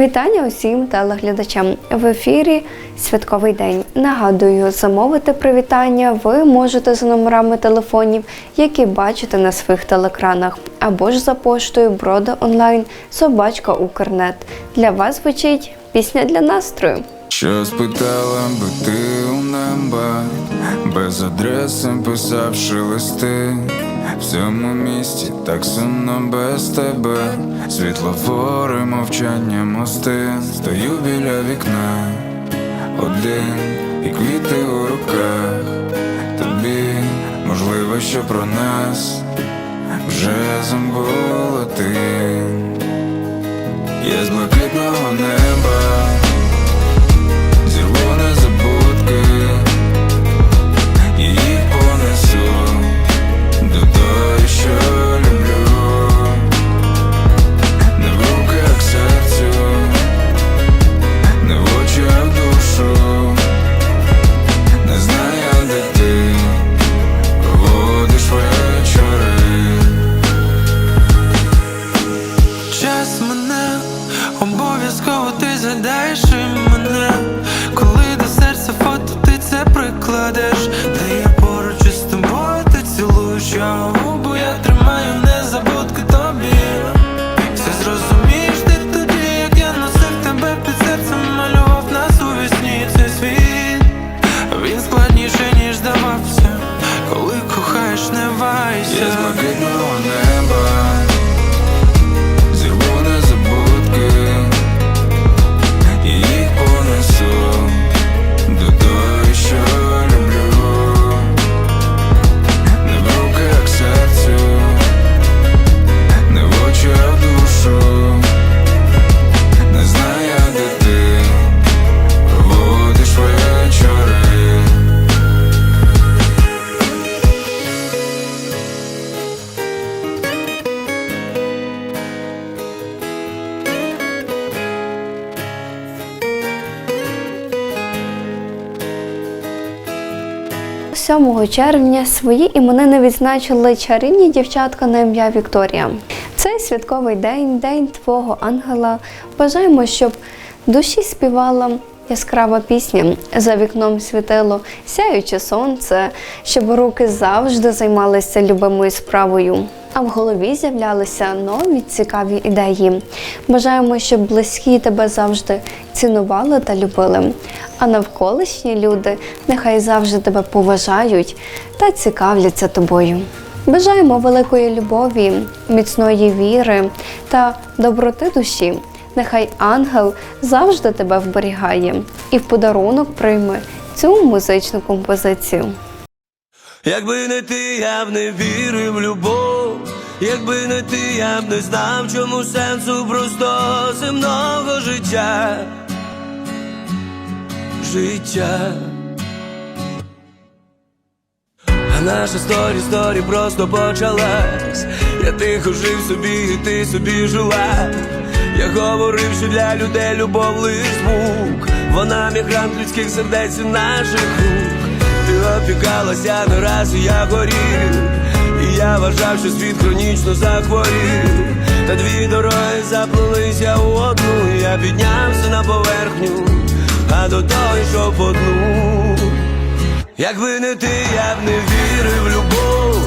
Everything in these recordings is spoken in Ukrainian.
Вітання усім телеглядачам в ефірі Святковий день. Нагадую, замовити привітання ви можете за номерами телефонів, які бачите на своїх телекранах, або ж за поштою Брода онлайн собачка Укрнет. Для вас звучить пісня для настрою. Що спитала би ти у неба, без адреси писавши листи, в цьому місті так сумно без тебе, світлофори, мовчання мости, стою біля вікна, один і квіти у руках, тобі можливо, що про нас вже забула ти, я з блакитного неба. Обов'язково 7 червня свої іменини відзначили чарівні дівчатка на ім'я Вікторія. Цей святковий день, день твого ангела. Бажаємо, щоб душі співала яскрава пісня, за вікном світило сяюче сонце, щоб руки завжди займалися любимою справою. А в голові з'являлися нові цікаві ідеї. Бажаємо, щоб близькі тебе завжди цінували та любили. А навколишні люди нехай завжди тебе поважають та цікавляться тобою. Бажаємо великої любові, міцної віри та доброти душі. Нехай ангел завжди тебе вберігає і в подарунок прийме цю музичну композицію. Якби не ти, я б не вірив в любов, якби не ти, я б не знав, чому сенсу просто земного життя. Життя. А наша сторі, сторі просто почалась. Я тихо жив собі, і ти собі жила. Я говорив, що для людей любов лиш звук. Вона мігрант людських сердець і наших рук. Ти опікалася не раз, і я горів. І я вважав, що світ хронічно захворів. Та дві дороги заплелися у одну. Я піднявся на поверхню, а до того йшов по дну. Якби не ти, я б не вірив в любов,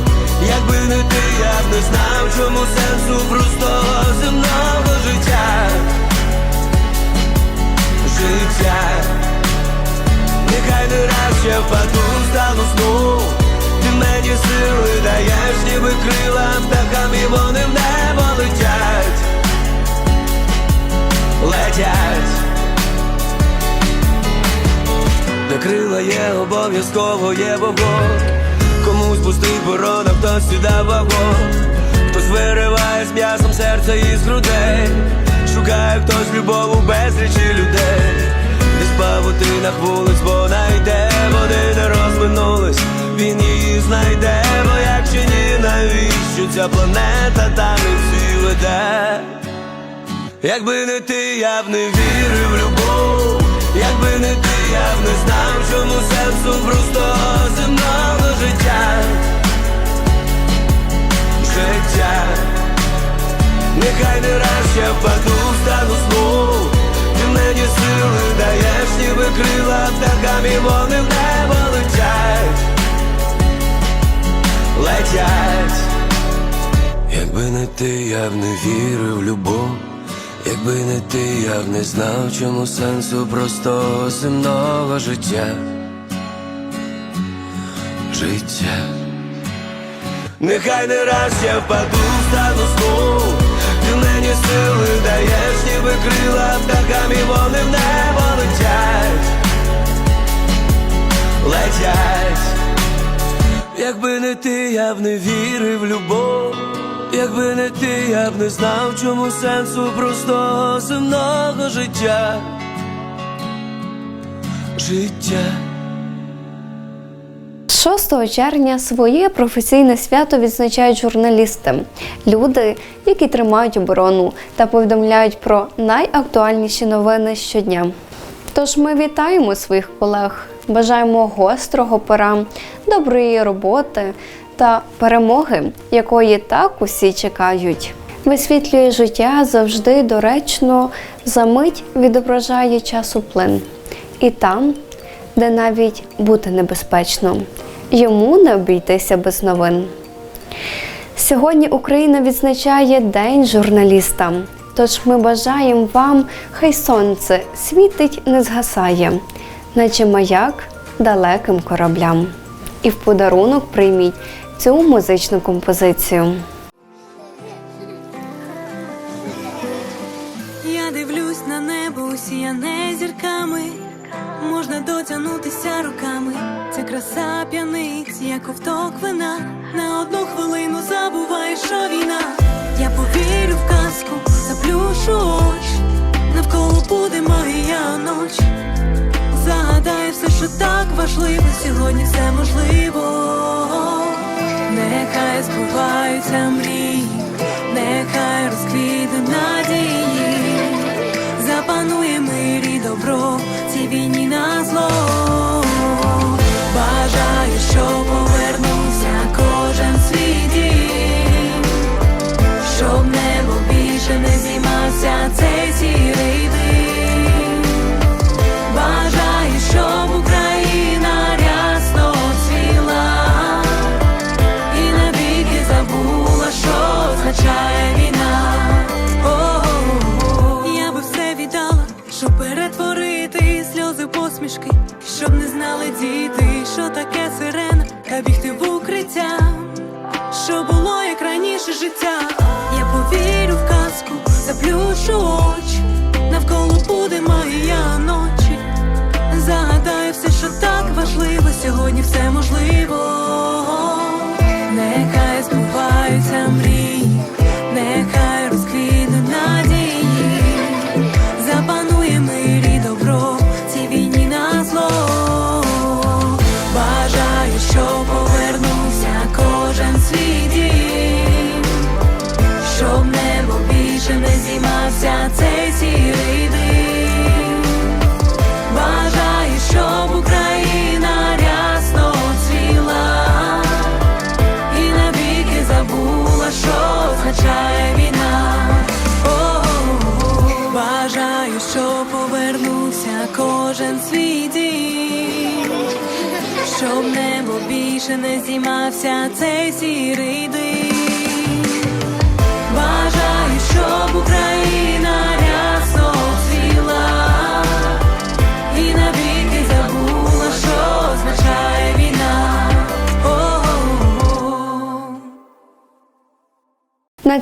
якби не ти, я б не знав, чому сенсу простого земного життя. Життя, нехай не раз ще впаду, стану сну, ти мені сили даєш, ніби крила птахам, і вони в небо летять, летять. Де крила є, обов'язково є вогонь. Комусь пустий борон, а хтось сюди вагон. Хтось вириває з м'ясом серця із грудей. Шукає хтось любов у безлічі людей. Десь павутинах вулиць вона йде Вони не розминулись, він її знайде Бо як чи ні, навіщо ця планета та не всі веде? Якби не ти, я б не вірив в любов, якби не ти, я б не знав, чому сенсу просто земного життя, життя, нехай не раз я впаду, стану сну, ти мені сили даєш, ніби крила птахам і вони в небо летять, летять, якби не ти, я б не вірив в любов. Якби не ти, я б не знав, чому сенсу простого земного життя. Життя. Нехай не раз я впаду, стану знов Ти мені сили даєш, ніби крила птахам і вони в небо летять Летять Якби не ти, я б не вірив в любов Якби не ти, я б не знав, чому сенсу простого земного життя. Життя. 6 червня своє професійне свято відзначають журналісти, люди, які тримають оборону та повідомляють про найактуальніші новини щодня. Тож ми вітаємо своїх колег, бажаємо гострого пера, доброї роботи та перемоги, якої так усі чекають. Висвітлює життя завжди доречно, за мить відображає часу плин. І там, де навіть бути небезпечно, йому не обійтися без новин. Сьогодні Україна відзначає День журналіста. Тож ми бажаємо вам, хай сонце світить, не згасає, наче маяк далеким кораблям. І в подарунок прийміть цю музичну композицію. Я дивлюсь на небо, усіяне зірками, можна дотягнутися руками. Це краса п'яниць, як ковток вина. На одну хвилину забуваєш, що війна. Я повірю в казку, заплюшу очі, навколо буде моя ноч. Загадаю все, що так важливо, сьогодні все можливо. Нехай збуваються мрії, нехай розквітнуть надії, запанує мир і добро. Цій війні на зло. Заплюшу очі, навколо буде моя ночі. Загадаю все, що так важливо, сьогодні все можливо. Щоб небо більше не зіймався цей сірий дим.